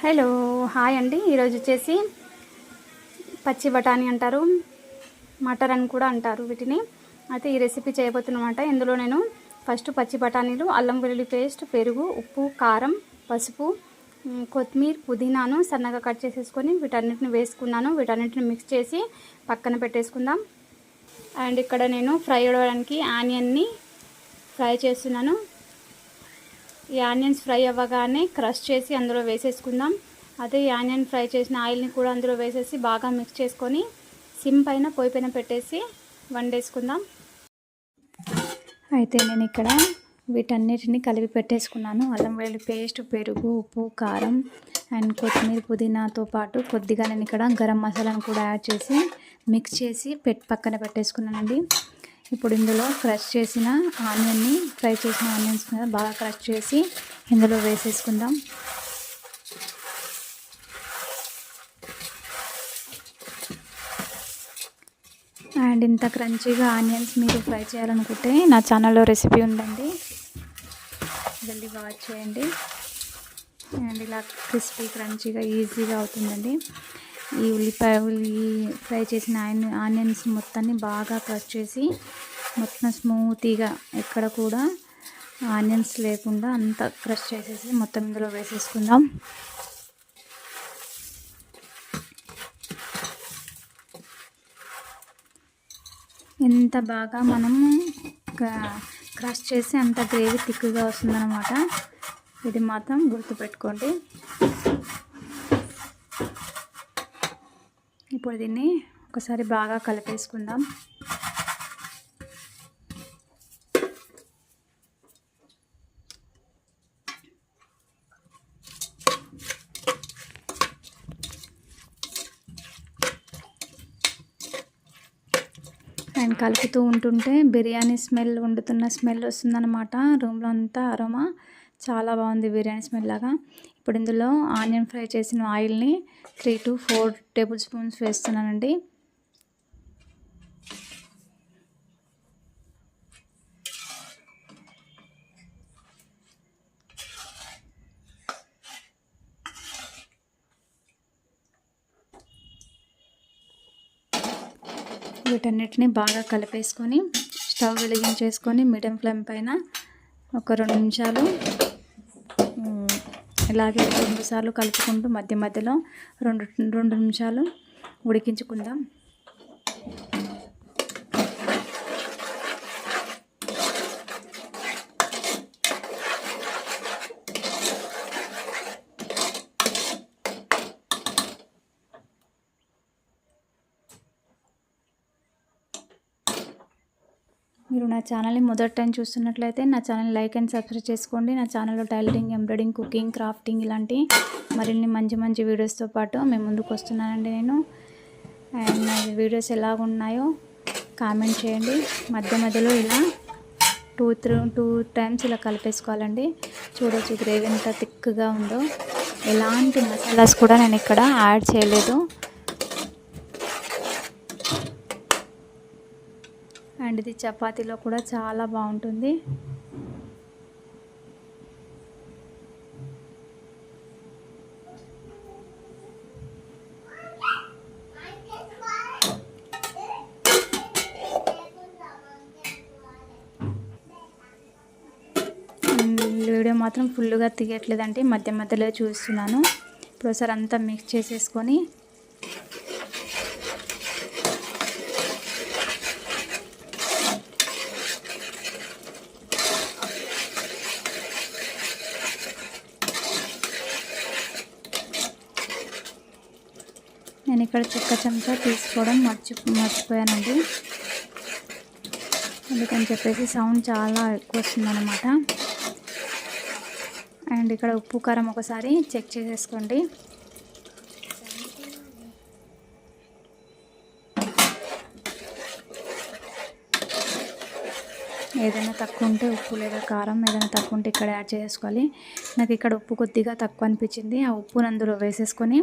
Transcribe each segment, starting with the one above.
Hello hi అండి. ఈరోజు వచ్చేసి పచ్చి బఠానీ అంటారు మటర్ అని కూడా అంటారు వీటిని. అయితే ఈ రెసిపీ చేయబోతున్నమాట. ఇందులో నేను ఫస్ట్ పచ్చి బఠానీలు అల్లం వెల్లుల్లి పేస్ట్ పెరుగు ఉప్పు కారం పసుపు కొత్తిమీర పుదీనాను సన్నగా కట్ చేసేసుకొని వీటన్నిటిని వేసుకున్నాను. వీటన్నిటిని మిక్స్ చేసి పక్కన పెట్టేసుకుందాం. అండ్ ఇక్కడ నేను ఫ్రై అవ్వడానికి ఆనియన్ని ఫ్రై చేస్తున్నాను. ఈ ఆనియన్స్ ఫ్రై అవ్వగానే క్రష్ చేసి అందులో వేసేసుకుందాం. అదే ఈ ఆనియన్ ఫ్రై చేసిన ఆయిల్ని కూడా అందులో వేసేసి బాగా మిక్స్ చేసుకొని సిమ్ పైన పొయ్యి పైన పెట్టేసి వండేసుకుందాం. అయితే నేను ఇక్కడ వీటన్నిటిని కలిపి పెట్టేసుకున్నాను. అల్లం వెల్లుల్లి పేస్ట్ పెరుగు ఉప్పు కారం అండ్ కొత్తిమీర పుదీనాతో పాటు కొద్దిగా నేను ఇక్కడ గరం మసాలాను కూడా యాడ్ చేసి మిక్స్ చేసి పెట్ పక్కన పెట్టేసుకున్నానండి. ఇప్పుడు ఇందులో క్రష్ చేసిన ఆనియన్ని ఫ్రై చేసిన ఆనియన్స్ మీద బాగా క్రష్ చేసి ఇందులో వేసేసుకుందాం. అండ్ ఇంత క్రంచీగా ఆనియన్స్ మీరు ఫ్రై చేయాలనుకుంటే నా ఛానల్లో రెసిపీ ఉందండి. జల్దీ వాచ్ చేయండి. అండ్ ఇలా క్రిస్పీ క్రంచీగా ఈజీగా అవుతుందండి. ఈ ఉల్లిపాయ ఉల్లి ఫ్రై చేసిన ఆయిన్ ఆనియన్స్ మొత్తాన్ని బాగా కట్ చేసి మొత్తం స్మూతీగా ఎక్కడ కూడా ఆనియన్స్ లేకుండా అంతా క్రష్ చేసేసి మొత్తం ఇందులో వేసేసుకుందాం. ఎంత బాగా మనము క్రష్ చేసి అంత గ్రేవీ తిక్కుగా వస్తుందన్నమాట. ఇది మాత్రం గుర్తుపెట్టుకోండి. ఇప్పుడు దీన్ని ఒకసారి బాగా కలిపేసుకుందాం. అండ్ కలుపుతూ ఉంటుంటే బిర్యానీ స్మెల్ వండుతున్న స్మెల్ వస్తుందన్నమాట. రూమ్లో అంతా అరోమా. చాలా బాగుంది బిర్యానీ స్మెల్ లాగా. ఇప్పుడు ఇందులో ఆనియన్ ఫ్రై చేసిన ఆయిల్ని three to four tablespoons వేస్తున్నానండి. వీటన్నిటిని బాగా కలిపేసుకొని స్టవ్ వెలిగించేసుకొని మీడియం ఫ్లేమ్ పైన ఒక రెండు నిమిషాలు ఇలాగే రెండుసార్లు కలుపుకుంటూ మధ్య మధ్యలో రెండు రెండు నిమిషాలు ఉడికించుకుందాం. మీరు నా ఛానల్ని మొదటి టైం చూస్తున్నట్లయితే నా ఛానల్ లైక్ అండ్ సబ్స్క్రైబ్ చేసుకోండి. నా ఛానల్లో టైలరింగ్ ఎంబ్రాయిడింగ్ కుకింగ్ క్రాఫ్టింగ్ ఇలాంటి మరిన్ని మంచి మంచి వీడియోస్తో పాటు మేము ముందుకు వస్తున్నానండి నేను. అండ్ నా వీడియోస్ ఎలా ఉన్నాయో కామెంట్ చేయండి. మధ్య మధ్యలో ఇలా టూ త్రీ టూ టైమ్స్ ఇలా కలిపేసుకోవాలండి. చూడొచ్చు గ్రేవీ ఎంత థిక్గా ఉందో. ఎలాంటి మసాలాస్ కూడా నేను ఇక్కడ యాడ్ చేయలేదు. అండ్ ఇది చపాతీలో కూడా చాలా బాగుంటుంది. వీడియో మాత్రం ఫుల్గా తీయట్లేదండి మధ్య మధ్యలో చూస్తున్నాను. ఇప్పుడు ఒకసారి అంతా మిక్స్ చేసేసుకొని నేను ఇక్కడ చెక్క చెంచా తీసుకోవడం మర్చి మర్చిపోయానండి. అందుకని చెప్పేసి సౌండ్ చాలా ఎక్కువ వస్తుందన్నమాట అండ్ ఇక్కడ ఉప్పు కారం ఒకసారి చెక్ చేసేసుకోండి. ఏదైనా తక్కువ ఉంటే ఉప్పు లేదా కారం ఏదైనా తక్కువ ఉంటే ఇక్కడ యాడ్ చేసుకోవాలి. నాకు ఇక్కడ ఉప్పు కొద్దిగా తక్కువ అనిపించింది. ఆ ఉప్పును అందులో వేసేసుకొని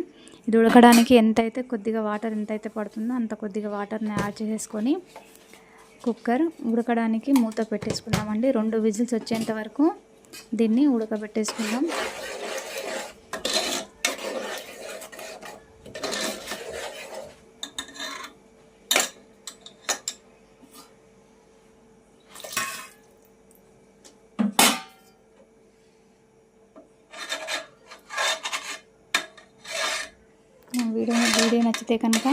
ఇది ఉడకడానికి ఎంతైతే కొద్దిగా వాటర్ ఎంతైతే పడుతుందో అంత కొద్దిగా వాటర్ని యాడ్ చేసేసుకొని కుక్కర్ ఉడకడానికి మూత పెట్టేసుకున్నామండి రెండు విజిల్స్ వచ్చేంత వరకు దీన్ని ఉడకబెట్టేసుకుందాం. వీడియో నచ్చితే కనుక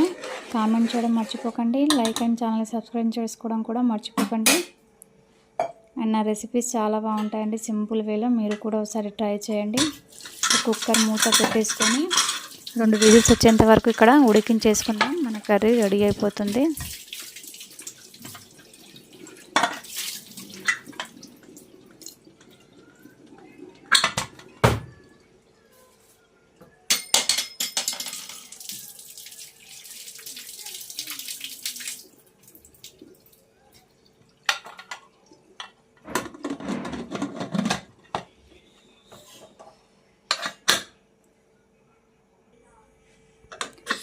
కామెంట్ చేయడం మర్చిపోకండి. లైక్ అండ్ ఛానల్ సబ్స్క్రైబ్ చేసుకోవడం కూడా మర్చిపోకండి. అండ్ నా రెసిపీస్ చాలా బాగుంటాయండి. సింపుల్ వేలో మీరు కూడా ఒకసారి ట్రై చేయండి. కుక్కర్ మూత పెట్టేసుకొని రెండు విజిల్స్ వచ్చేంత వరకు ఇక్కడ ఉడికించేసుకుందాం మన కర్రీ రెడీ అయిపోతుంది.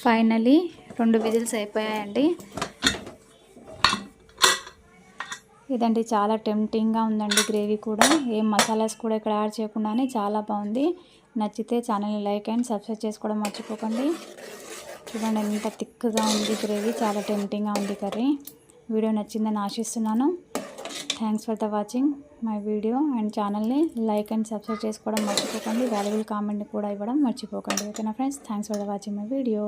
ఫైనలీ రెండు విజిల్స్ అయిపోయాయండి. ఇదండి చాలా టెంప్టింగ్గా ఉందండి గ్రేవీ కూడా. ఏం మసాలాస్ కూడా ఇక్కడ యాడ్ చేయకుండానే చాలా బాగుంది. నచ్చితే ఛానల్ని లైక్ అండ్ సబ్స్క్రైబ్ చేసుకోవడం మర్చిపోకండి. చూడండి ఎంత థిక్గా ఉంది గ్రేవీ. చాలా టెంప్టింగ్గా ఉంది కర్రీ. వీడియో నచ్చిందని ఆశిస్తున్నాను. Thanks for the watching my video and ఛానల్ని లైక్ అండ్ సబ్స్క్రైబ్ చేసుకోవడం మర్చిపోకండి. వాల్యుబుల్ కామెంట్ని కూడా ఇవ్వడం మర్చిపోకండి. ఓకేనా friends thanks for the watching my video